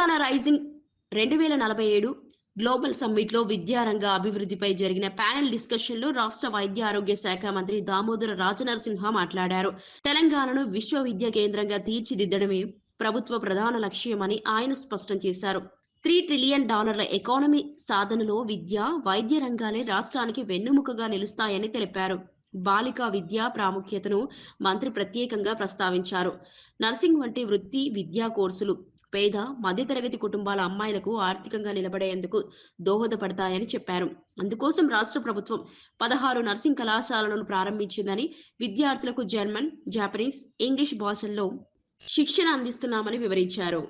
Telangana rising రెండు వేల నలభై ఏడు గ్లోబల్ సమ్మిట్లో విద్యారంగ అభివృద్ధిపై జరిగిన ప్యానెల్ డిస్కషన్లో రాష్ట్ర వైద్య ఆరోగ్య శాఖ మంత్రి దామోదర రాజనరసింహ మాట్లాడారు. తెలంగాణను విశ్వ విద్యా కేంద్రంగా తీర్చిదిద్దడమే ప్రభుత్వ ప్రధాన లక్ష్యమని ఆయన స్పష్టం చేశారు. త్రీ ట్రిలియన్ డాలర్ల ఎకానమీ సాధనలో విద్య వైద్య రంగాలే రాష్ట్రానికి వెన్నుముకగా నిలుస్తాయని తెలిపారు. బాలికా విద్య ప్రాముఖ్యతను మంత్రి ప్రత్యేకంగా ప్రస్తావించారు. నర్సింగ్ వంటి వృత్తి విద్యా కోర్సులు పేద మధ్యతరగతి కుటుంబాల అమ్మాయిలకు ఆర్థికంగా నిలబడేందుకు దోహదపడతాయని చెప్పారు. అందుకోసం రాష్ట్ర ప్రభుత్వం పదహారు నర్సింగ్ కళాశాలలను ప్రారంభించిందని విద్యార్థులకు జర్మన్ జాపనీస్ ఇంగ్లీష్ భాషల్లో శిక్షణ అందిస్తున్నామని వివరించారు.